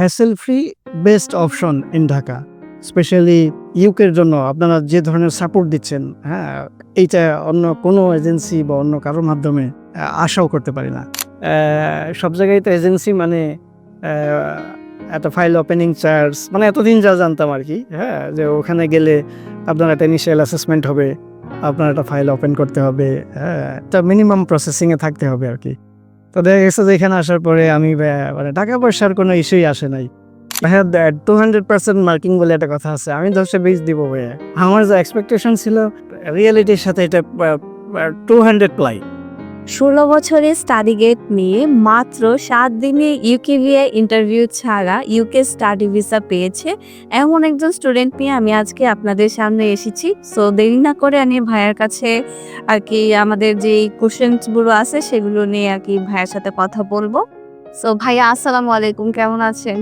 Hassle free best option in Dhaka specially ইউকের জন্য। আপনারা যে ধরনের সাপোর্ট দিচ্ছেন হ্যাঁ এইটা অন্য কোনো এজেন্সি বা অন্য কারোর মাধ্যমে আশাও করতে পারি না। সব জায়গায় তো এজেন্সি মানে একটা ফাইল ওপেনিং চার্জ মানে এতদিন যা জানতাম আর কি হ্যাঁ যে ওখানে গেলে আপনার একটা ইনিশিয়াল অ্যাসেসমেন্ট হবে, আপনার একটা ফাইল ওপেন করতে হবে হ্যাঁ একটা মিনিমাম প্রসেসিংয়ে থাকতে হবে আর কি। তো দেখা গেছে যে এখানে আসার পরে আমি মানে টাকা পয়সার কোনো ইস্যুই আসে নাই। হ্যাঁ টু হান্ড্রেড পার্সেন্ট মার্কিং বলে একটা কথা আছে, আমি দশটা বিশ দিব ভাইয়া। আমার যে এক্সপেকটেশন ছিল রিয়েলিটির সাথে এটা টু হান্ড্রেড প্লাই ষোলো বছরের স্টাডি গেট নিয়ে মাত্র সাত দিনে ইউকে ভিএ ইন্টারভিউ ছাড়া ইউকে স্টাডি ভিসা পেয়েছে এমন একজন স্টুডেন্ট নিয়ে আমি আজকে আপনাদের সামনে এসেছি। সো দেরি না করে আমি ভাইয়ার কাছে আর কি আমাদের যে কোশ্চেন্সগুলো আছে সেগুলো নিয়ে আর কি ভাইয়ের সাথে কথা বলব। সো ভাইয়া আসসালামু আলাইকুম কেমন আছেন?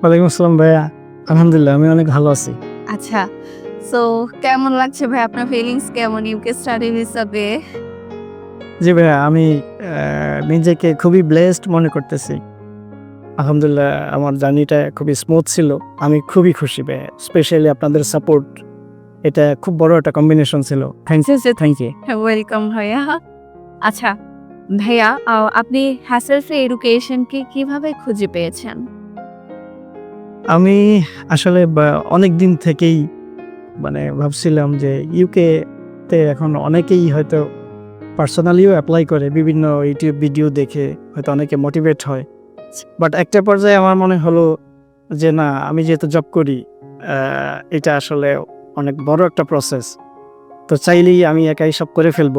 ওয়ালাইকুম আসসালাম ভাইয়া। আলহামদুলিল্লাহ আমি অনেক ভালো আছি। আচ্ছা সো কেমন লাগছে ভাই আপনার ফিলিংস কেমন ইউকে স্টাডি ভিসা পেয়ে? জি ভাইয়া আমি নিজেকে খুবই ব্লেসড মনে করতেছি। আলহামদুলিল্লাহ আমার জার্নিটা খুবই স্মুথ ছিল। আমি খুবই খুশি ভাইয়া স্পেশালি আপনাদের সাপোর্ট এটা খুব বড় একটা কম্বিনেশন ছিল। Thank you thank you welcome ভাইয়া। আচ্ছা ভাইয়া আপনি হ্যাসেল ফ্রি এডুকেশনকে কীভাবে খুঁজে পেয়েছেন? আমি আসলে অনেক দিন থেকেই মানে ভাবছিলাম যে ইউকে তে এখন অনেকেই হয়তো পার্সোনালিও অ্যাপ্লাই করে, বিভিন্ন ইউটিউব ভিডিও দেখে, হয়তো অনেকে মোটিভেট হয়। বাট একটা পর্যায়ে আমার মনে হলো যে, না, আমি যেহেতু জব করি এটা আসলে অনেক বড় একটা প্রসেস তো চাইলেই আমি একাই সব করে ফেলব।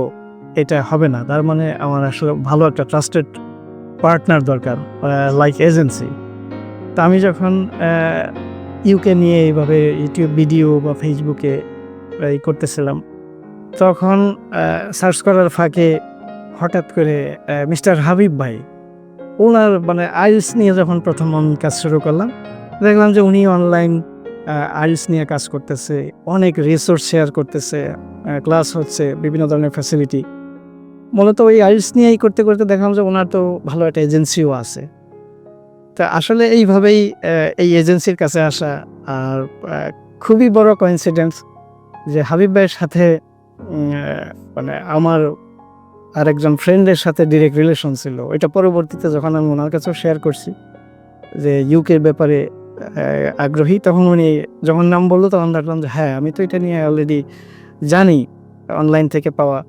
এটা হবে না। তার মানে আমার আসলে ভালো একটা ট্রাস্টেড পার্টনার দরকার লাইক এজেন্সি তা আমি যখন ইউকে নিয়ে এইভাবে ইউটিউব ভিডিও বা ফেসবুকে করতেছিলাম তখন সার্চ করার ফাঁকে হঠাৎ করে মিস্টার হাবিব ভাই ওনার মানে আইলস নিয়ে যখন প্রথম কাজ শুরু করলাম, দেখলাম যে উনি অনলাইন আইলস নিয়ে কাজ করতেছে, অনেক রিসোর্স শেয়ার করতেছে ক্লাস হচ্ছে, বিভিন্ন ধরনের ফ্যাসিলিটি মূলত ওই আইলস নিয়েই করতে করতে দেখলাম যে ওনার তো ভালো একটা এজেন্সিও আছে। তা আসলে এইভাবেই এই এজেন্সির কাছে আসা, আর খুবই বড় কোইন্সিডেন্স যে হাবিব ভাইয়ের সাথে মানে আমার আরেকজন ফ্রেন্ডের সাথে ডিরেক্ট রিলেশন ছিল। ওইটা পরবর্তীতে যখন আমি ওনার কাছেও শেয়ার করছি, যে ইউকের ব্যাপারে আগ্রহী, তখন উনি যখন নাম বলল, তখন দেখলাম যে হ্যাঁ আমি তো এটা নিয়ে অলরেডি জানি অনলাইন থেকে পাওয়া।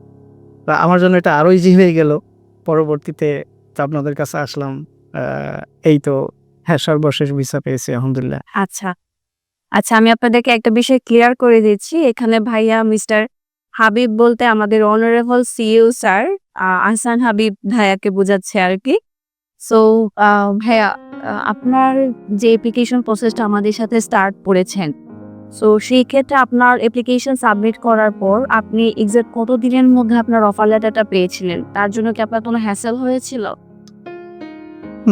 আমার জন্য এটা আরও ইজি হয়ে গেল। পরবর্তীতে আপনাদের কাছে আসলাম এই তো হ্যাঁ সর্বশেষ ভিসা পেয়েছি, আলহামদুলিল্লাহ। আচ্ছা। আচ্ছা আমি আপনাদেরকে একটা বিষয় ক্লিয়ার করে দিচ্ছি। এখানে ভাইয়া মিস্টার হাবিব বলতে আমাদের honourable CEO sir Ahsan Habib ভাইয়াকে বোঝাচ্ছে আর কি। সো ভাইয়া আপনার যে অ্যাপ্লিকেশন প্রসেসটা আমাদের সাথে স্টার্ট করেছেন সো সেই ক্ষেত্রে আপনার অ্যাপ্লিকেশন সাবমিট করার পর আপনি এক্সাক্ট কত দিনের মধ্যে আপনার অফার লেটারটা পেয়েছিলেন? তার জন্য কি আপনার কোনো হ্যাসেল হয়েছিল?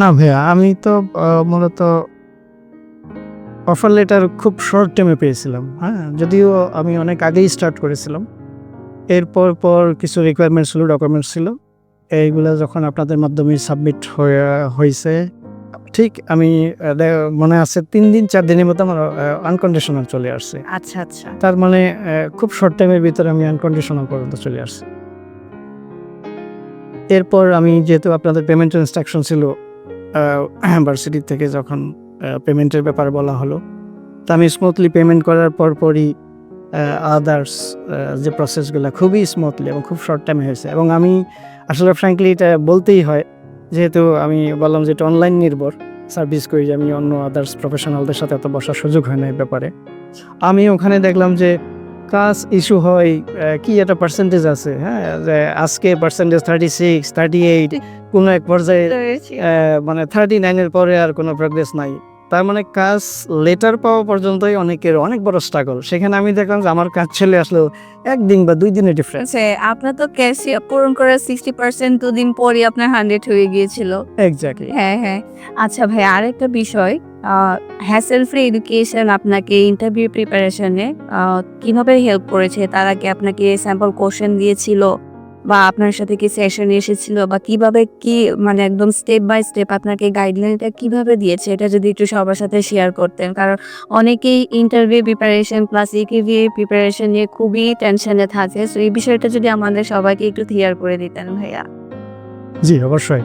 না ভাইয়া, আমি তো মূলত অফার লেটার খুব শর্ট টাইমে পেয়েছিলাম হ্যাঁ? যদিও আমি অনেক আগেই স্টার্ট করেছিলাম। এরপর পর কিছু রিকোয়ারমেন্টস ছিল ডকুমেন্টস ছিল। এইগুলো যখন আপনাদের মাধ্যমে সাবমিট হয়ে হয়েছে ঠিক আমি মনে আছে তিন দিন চার দিনের মতো আমার আনকন্ডিশনাল চলে আসছে। আচ্ছা আচ্ছা। তার মানে খুব শর্ট টাইমের ভিতরে আমি আনকন্ডিশনাল পর্যন্ত চলে আসছি। এরপর আমি যেহেতু আপনাদের পেমেন্ট ইনস্ট্রাকশন ছিল ভার্সিটি থেকে যখন পেমেন্টের ব্যাপার বলা হলো তা আমি স্মুথলি পেমেন্ট করার পর পরই আদার্স যে প্রসেসগুলো খুবই স্মুথলি এবং খুব শর্ট টাইমে হয়েছে। এবং আমি আসলে ফ্র্যাঙ্কলি এটা বলতেই হয় যেহেতু আমি বললাম যে এটা অনলাইন নির্ভর সার্ভিস করি যে আমি অন্য আদার্স প্রফেশনালদের সাথে এত বসার সুযোগ হয় না এই ব্যাপারে। আমি ওখানে দেখলাম যে কাজ ইস্যু হয় কি একটা পার্সেন্টেজ আছে হ্যাঁ? যে আজকে percentage thirty six thirty eight কোনো এক পর্যায়ে মানে থার্টি নাইনের পরে আর কোনো প্রোগ্রেস নাই। তার মানে কাজ লেটার পাওয়া পর্যন্তই অনেকের অনেক বড় স্ট্রাগল সেখানে আমি দেখলাম যে আমার কাজ চলে আসলো একদিন বা দুই দিনের ডিফারেন্স আচ্ছা আপনার তো ক্যাশে পূরণ করে সিক্সটি পার্সেন্ট দুদিন পরই আপনার হান্ড্রেড হয়ে গিয়েছিল। এক্স্যাক্টলি হ্যাঁ হ্যাঁ। আচ্ছা ভাই আরেকটা বিষয় হ্যাসেল ফ্রি এডুকেশন আপনাকে ইন্টারভিউ প্রিপারেশনে কীভাবে হেল্প করেছে? তারা কি আপনাকে স্যাম্পল কোশ্চেন দিয়েছিল। বা আপনার সাথে কি সেশন এসেছিল বা কীভাবে কি মানে একদম স্টেপ বাই স্টেপ আপনাকে গাইডলাইনটা কীভাবে দিয়েছে এটা যদি একটু সবার সাথে শেয়ার করতেন। কারণ অনেকেই ইন্টারভিউ প্রিপারেশন প্লাস ইকিভি প্রিপারেশন নিয়ে খুবই টেনশনে থাকে। সো এই বিষয়টা যদি আমাদের সবাইকে একটু ক্লিয়ার করে দিতেন ভাইয়া। জি অবশ্যই।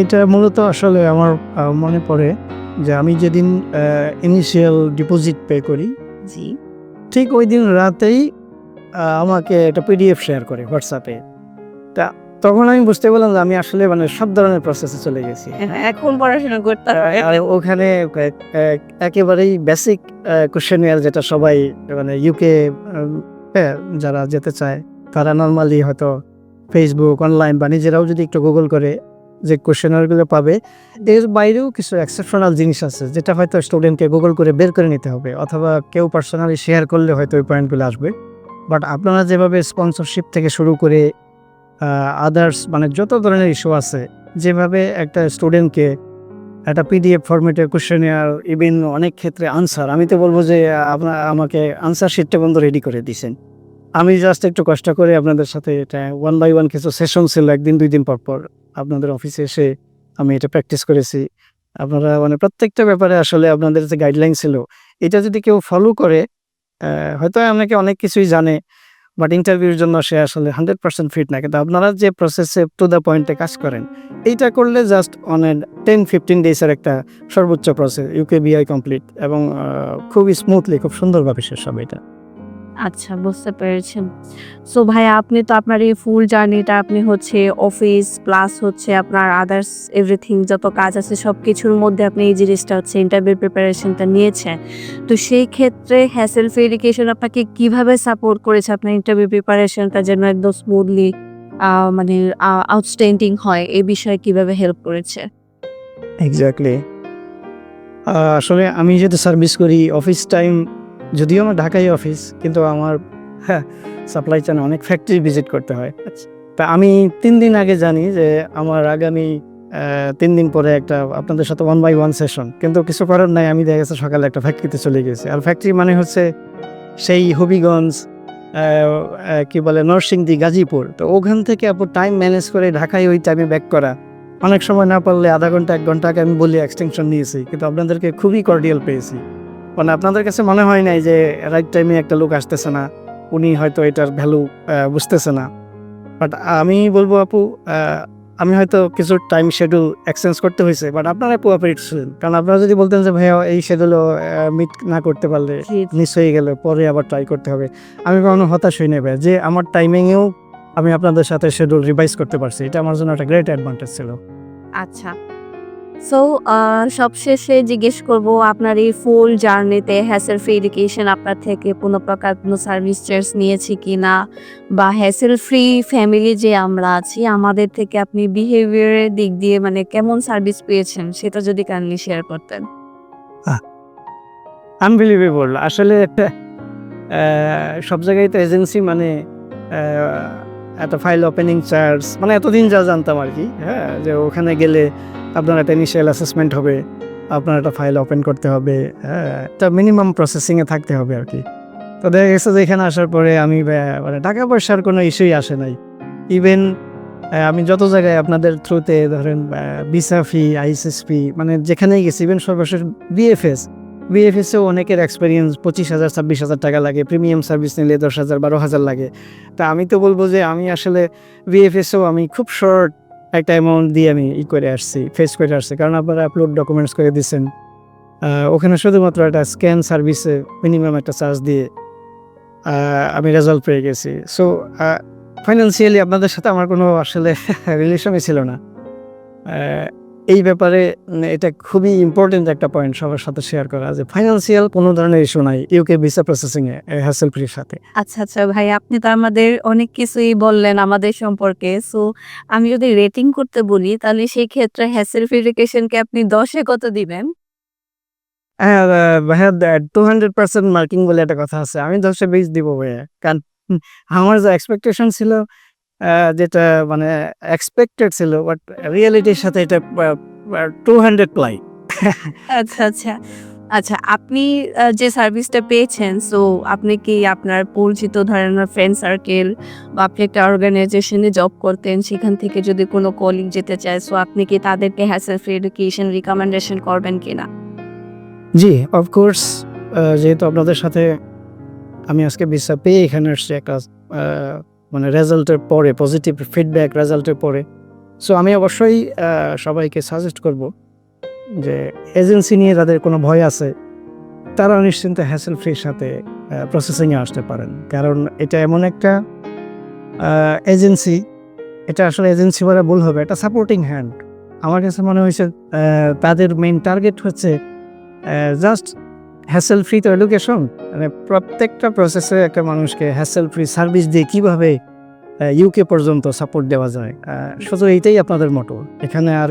এটা মূলত আসলে আমার মনে পড়ে যে আমি যেদিন ইনিশিয়াল ডিপোজিট পে করি জি। ঠিক ওই দিন রাতেই আমাকে একটা পিডিএফ শেয়ার করে হোয়াটসঅ্যাপে তা তখন আমি বুঝতে পারলাম যে আমি আসলে মানে সব ধরনের প্রসেসে চলে গেছি। এখন পড়াশোনা করতে ওখানে এক- এক- একেবারেই বেসিক কোশ্চেনিয়ার যেটা সবাই মানে ইউকে যারা যেতে চায় তারা নর্মালি হয়তো ফেসবুক অনলাইন বা নিজেরাও যদি একটু গুগল করে যে কোশ্চেনারগুলো পাবে এর বাইরেও কিছু এক্সেপশনাল জিনিস আছে যেটা হয়তো স্টুডেন্টকে গুগল করে বের করে নিতে হবে অথবা কেউ পার্সোনালি শেয়ার করলে হয়তো ওই পয়েন্টগুলো আসবে। বাট আপনারা যেভাবে স্পন্সরশিপ থেকে শুরু করে আদার্স মানে যত ধরনের ইস্যু আছে, যেভাবে একটা স্টুডেন্টকে একটা পিডিএফ ফরম্যাটে কোশ্চেনিয়ার ইভেন অনেক ক্ষেত্রে আনসার আমি তো বলব যে আপনার আমাকে আনসার শিটটা বন্ধ রেডি করে দিয়েছেন। আমি জাস্ট একটু কষ্ট করে আপনাদের সাথে এটা ওয়ান বাই ওয়ান কিছু সেশন ছিল, একদিন, দুই দিন পর পর আপনাদের অফিসে এসে আমি এটা প্র্যাকটিস করেছি। আপনারা মানে প্রত্যেকটা ব্যাপারে আসলে আপনাদের যে গাইডলাইন ছিল, এটা যদি কেউ ফলো করে হয়তো অনেকে অনেক কিছুই জানে বাট ইন্টারভিউর জন্য সে আসলে হান্ড্রেড পার্সেন্ট ফিট না। কিন্তু আপনারা যে প্রসেসে টু দ্য পয়েন্টে কাজ করেন, এইটা করলে just on a ten fifteen ডেজের একটা সর্বোচ্চ প্রসেস ইউকে বিআই কমপ্লিট এবং খুব খুবই স্মুথলি খুব সুন্দরভাবে শেষ হবে এটা। আচ্ছা বুঝতে পেরেছেন সো ভাইয়া, আপনি তো আপনার এই ফুল জার্নিটা আপনি হচ্ছে অফিস প্লাস হচ্ছে আপনার আদার্স এভরিথিং যত কাজ আছে সব কিছুর মধ্যে আপনি এই জিনিসটা হচ্ছে ইন্টারভিউ প্রিপারেশনটা নিয়েছেন। তো সেই ক্ষেত্রে হ্যাসেল ফ্রি এডুকেশন আপনাকে কীভাবে সাপোর্ট করেছে আপনার ইন্টারভিউ প্রিপারেশনটা যেন একদম স্মুথলি মানে আউটস্ট্যান্ডিং হয়? এই বিষয়ে কীভাবে হেল্প করেছে? এক্স্যাক্টলি আসলে আমি যেহেতু সার্ভিস করি অফিস টাইম যদিও আমার ঢাকাই অফিস কিন্তু আমার হ্যাঁ সাপ্লাই চেনে অনেক ফ্যাক্টরি ভিজিট করতে হয়। তা আমি তিন দিন আগে জানি যে আমার আগামী তিন দিন পরে একটা আপনাদের সাথে ওয়ান বাই ওয়ান সেশন কিন্তু কিছু করার নাই আমি দেখা গেছে সকালে একটা ফ্যাক্টরিতে চলে গেছি। আর ফ্যাক্টরি মানে হচ্ছে সেই হবিগঞ্জ কি বলে নরসিংদী গাজীপুর। তো ওখান থেকে আপনার টাইম ম্যানেজ করে ঢাকায় ওই টাইমে ব্যাক করা। অনেক সময় না পারলে আধা ঘণ্টা এক ঘণ্টা আগে আমি বলি এক্সটেনশন নিয়েছি কিন্তু আপনাদেরকে খুবই কর্ডিয়াল পেয়েছি। মানে আপনাদের কাছে মনে হয় নাই যে রাইট টাইমে একটা লোক আসতেছে না? উনি হয়তো এটার ভ্যালু বুঝতেছে না। বাট আমি বলব আপু আমি হয়তো কিছু টাইম শিডিউল এক্সচেঞ্জ করতে হয়েছে বাট আপনারা কোঅপারেট ছিলেন। কারণ আপনারা যদি বলতেন যে ভাইয়া এই শিডিউলও মিট না করতে পারলে মিস হয়ে গেলে পরে আবার ট্রাই করতে হবে। আমি কখনো হতাশ হই নেবে যে আমার টাইমিংয়েও আমি আপনাদের সাথে শিডিউল রিভাইজ করতে পারছি এটা আমার জন্য একটা গ্রেট অ্যাডভান্টেজ ছিল। আচ্ছা। সো সবশেষে জিজ্ঞেস করব, আপনার এই ফুল জার্নিতে হ্যাসেল ফ্রি এডুকেশন আপনার থেকে কোনো প্রকার কোনো সার্ভিস চার্জ নিয়েছে কি না বা হ্যাসেল ফ্রি ফ্যামিলি যে আমরা আছি, আমাদের থেকে আপনি বিহেভিয়ারের দিক দিয়ে মানে কেমন সার্ভিস পেয়েছেন? সেটা যদি কাইন্ডলি শেয়ার করতেন। আনবিলিভেবল আসলে একটা সব জায়গায় তো এজেন্সি মানে এত ফাইল ওপেনিং চার্জ মানে এতদিন যা জানতাম আর কি হ্যাঁ? যে ওখানে গেলে আপনার একটা ইনিশিয়াল অ্যাসেসমেন্ট হবে, আপনার একটা ফাইল ওপেন করতে হবে হ্যাঁ একটা মিনিমাম প্রসেসিংয়ে থাকতে হবে আর কি। তো দেখা গেছে যে এখানে আসার পরে আমি মানে টাকা পয়সার কোনো ইস্যুই আসে নাই। ইভেন আমি যত জায়গায় আপনাদের থ্রুতে ধরেন বিসাফি আইএসএসপি মানে যেখানেই গেছি ইভেন সর্বশেষ বিএফএস বিএফএসেও অনেকের এক্সপিরিয়েন্স পঁচিশ হাজার, ছাব্বিশ হাজার টাকা লাগে প্রিমিয়াম সার্ভিস নিলে দশ হাজার, বারো হাজার লাগে। তা আমি তো বলব যে আমি আসলে বিএফএসেও আমি খুব শর্ট একটা অ্যামাউন্ট দিয়ে আমি ই করে আসছি ফেস করে আসছি। কারণ আপনারা আপলোড ডকুমেন্টস করে দিচ্ছেন ওখানে শুধুমাত্র একটা স্ক্যান সার্ভিসে মিনিমাম একটা চার্জ দিয়ে আমি রেজাল্ট পেয়ে গেছি। সো ফাইন্যান্সিয়ালি আপনাদের সাথে আমার কোনো আসলে রিলেশনই ছিল না। এই ব্যাপারে এটা খুবই ইম্পর্টেন্ট একটা পয়েন্ট সবার সাথে শেয়ার করা যে ফাইন্যান্সিয়াল কোনো ধরনের ইস্যু নাই ইউকে ভিসা প্রসেসিং এ হ্যাসেল ফ্রির সাথে। আচ্ছা আচ্ছা ভাই আপনি তো আমাদের অনেক কিছুই বললেন আমাদের সম্পর্কে। সো আমি যদি রেটিং করতে বলি তাহলে সেই ক্ষেত্রে হ্যাসেল ফ্রি এডুকেশনকে আপনি দশে কত দিবেন? হ্যাঁ ভাইয়া টু হান্ড্রেড পার্সেন্ট মার্কিং বলে একটা কথা আছে। আমি দশে বিশ দিব ভাইয়া। কারণ আমার যে এক্সপেকটেশন ছিল যেটা মানে এক্সপেক্টেড ছিল বাট রিয়েলিটির সাথে এটা টু হান্ড্রেড প্লাই আচ্ছা আচ্ছা। আচ্ছা আপনি যে সার্ভিসটা পেয়েছেন সো আপনি কি আপনার পরিচিত ধরেন ফ্রেন্ড সার্কেল বা আপনি একটা অর্গানাইজেশনে জব করতেন সেখান থেকে যদি কোনো কলিং যেতে চায় সো আপনি কি তাদেরকে হ্যাসেল ফ্রি এডুকেশন রিকমেন্ডেশন করবেন কিনা? জি অফকোর্স যেহেতু আপনাদের সাথে আমি আজকে বিশ্বাস পেয়ে এখানে আসছি একটা মানে রেজাল্টের পরে পজিটিভ ফিডব্যাক রেজাল্টের পরে। সো আমি অবশ্যই সবাইকে সাজেস্ট করব যে এজেন্সি নিয়ে যাদের কোনো ভয় আছে, তারা নিশ্চিন্তে হ্যাসেল ফ্রির সাথে প্রসেসিংয়ে আসতে পারেন। কারণ এটা এমন একটা এজেন্সি এটা আসলে এজেন্সি বলা ভুল হবে, এটা সাপোর্টিং হ্যান্ড আমার কাছে মনে হয়েছে তাদের মেইন টার্গেট হচ্ছে জাস্ট হ্যাসেল ফ্রি তো এডুকেশন মানে প্রত্যেকটা প্রসেসে একটা মানুষকে হ্যাসেল ফ্রি সার্ভিস দিয়ে কীভাবে ইউকে পর্যন্ত সাপোর্ট দেওয়া যায়? শুধু এইটাই আপনাদের মতো এখানে আর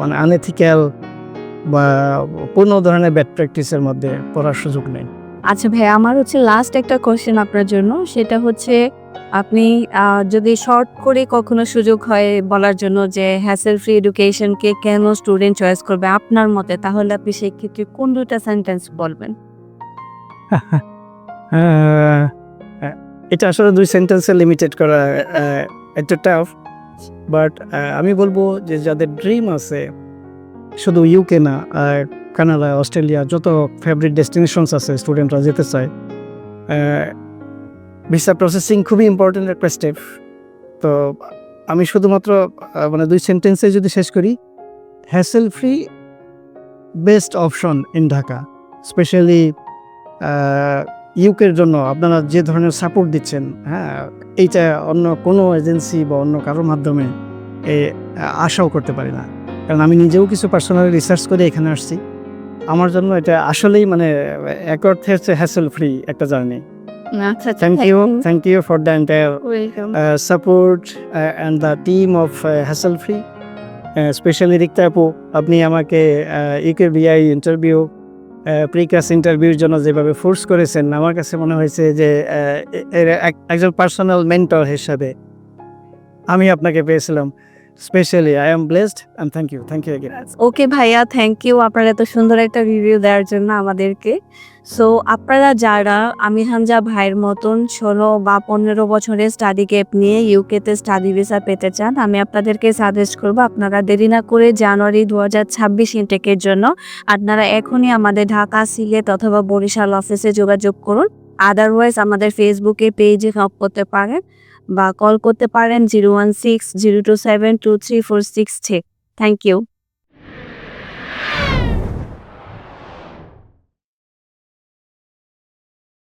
মানে আনএথিক্যাল বা কোনো ধরনের ব্যাড প্র্যাকটিসের মধ্যে পড়ার সুযোগ নেই। আচ্ছা ভাই আমার হচ্ছে লাস্ট একটা কোয়েশ্চেন আপনার জন্য। সেটা হচ্ছে আপনি যদি শর্ট করে কখনো সুযোগ হয় বলার জন্য যে হ্যাসেল ফ্রি এডুকেশনকে কেন স্টুডেন্ট চয়েস করবে আপনার মতে, তাহলে আপনি সেই ক্ষেত্রে কোন দুটা সেন্টেন্স বলবেন? এটা আসলে দুই সেন্টেন্সে লিমিটেড করা একটু টাফ বাট আমি বলব যে যাদের ড্রিম আছে, শুধু ইউকে না, আর কানাডা, অস্ট্রেলিয়া, যত ফেভারিট ডেস্টিনেশনস আছে স্টুডেন্টরা যেতে চায় ভিসা প্রসেসিং খুবই ইম্পর্টেন্ট একটা স্টেপ তো আমি শুধুমাত্র মানে দুই সেন্টেন্সে যদি শেষ করি hassle free best option in Dhaka specially ইউকের জন্য আপনারা যে ধরনের সাপোর্ট দিচ্ছেন হ্যাঁ এইটা অন্য কোনো এজেন্সি বা অন্য কারোর মাধ্যমে, এ, আশাও করতে পারি না। কারণ আমি নিজেও কিছু পার্সোনালি রিসার্চ করে এখানে আসছি। আমার জন্য এটা আসলেই মানে এক অর্থে হচ্ছে হ্যাসেল ফ্রি একটা জার্নি আচ্ছা thank you thank you for the entire welcome uh, support uh, and the team of uh, Hassle Free, uh, especially Rikta আপু আপনি আমাকে ইউকে বিআই ইন্টারভিউ প্রিকাস ইন্টারভিউর জন্য যেভাবে ফোর্স করেছেন আমার কাছে মনে হয়েছে যে আহ, এর এক- একজন পার্সোনাল মেন্টর হিসাবে আমি আপনাকে পেয়েছিলাম। Specially I am blessed and thank you thank you okay ভাইয়া থ্যাংক ইউ আপনার এত সুন্দর একটা রিভিউ দেওয়ার জন্য আমাদেরকে। সো আপনারা যারা আমির হামজা ভাইয়ের মতন ষোলো বা পনেরো বছরের স্টাডি গ্যাপ নিয়ে ইউকেতে স্টাডি ভিসা পেতে চান, আমি আপনাদেরকে সাজেস্ট করব আপনারা দেরি না করে জানুয়ারি দু হাজার ছাব্বিশ ইনটেকের জন্য আপনারা এখনই আমাদের ঢাকা, সিলেট অথবা বরিশাল অফিসে যোগাযোগ করুন। আদারওয়াইজ আমাদের ফেসবুকে পেজে নক করতে পারেন বা কল করতে পারেন zero one six zero two seven two three four six thank you